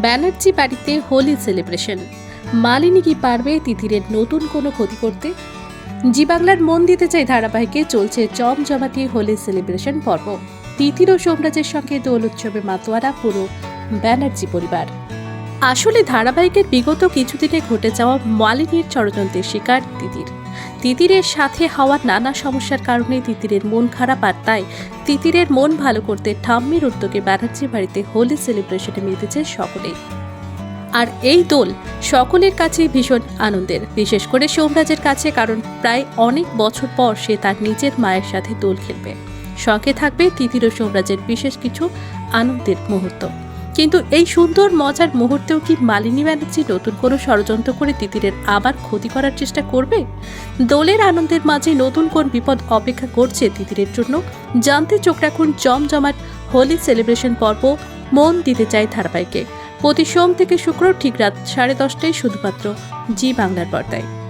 ব্যানার্জি বাড়িতে হোলি সেলিব্রেশন। মালিনী কি পারবে তিথিরের নতুন কোনো ক্ষতি করতে? জি বাংলার মন দিতে চাই ধারাবাহিকে চলছে জমজমাটি হোলি সেলিব্রেশন পর্ব। তিথির ও সোমরাজের সঙ্গে দোল উৎসবে মাতোয়ারা পুরো ব্যানার্জি পরিবার। আসলে ধারাবাহিকের বিগত কিছুদিনে ঘটে যাওয়া মালিনীর ষড়যন্ত্রের শিকার তিতির। তিতিরের সাথে হওয়া নানা সমস্যার কারণে তিতিরের মন খারাপ আর তাই তিতিরের মন ভালো করতে ঠাম্মির উদ্যোগে ব্যানার্জি বাড়িতে হোলি সেলিব্রেশনে মেতেছে সকলেই আর এই দোল সকলের কাছেই ভীষণ আনন্দের, বিশেষ করে সোমরাজের কাছে, কারণ প্রায় অনেক বছর পর সে তার নিজের মায়ের সাথে দোল খেলবে। সঙ্গে থাকবে তিতির ও সোমরাজের বিশেষ কিছু আনন্দের মুহূর্ত। কিন্তু এই সুন্দর মজার মুহূর্তেও কি মালিনী ব্যানার্জি নতুন কোনো ষড়যন্ত্র করে তিতিরের আবার ক্ষতি করার চেষ্টা করবে? দোলের আনন্দের মাঝে নতুন কোন বিপদ অপেক্ষা করছে তিতিরের জন্য? জানতে চোখ রাখুন জমজমাট হোলি সেলিব্রেশন পর্ব, মন দিতে চাই ধারাবাহিকে। প্রতি সোম থেকে শুক্র ঠিক রাত সাড়ে দশটায় শুধুমাত্র জি বাংলার পর্দায়।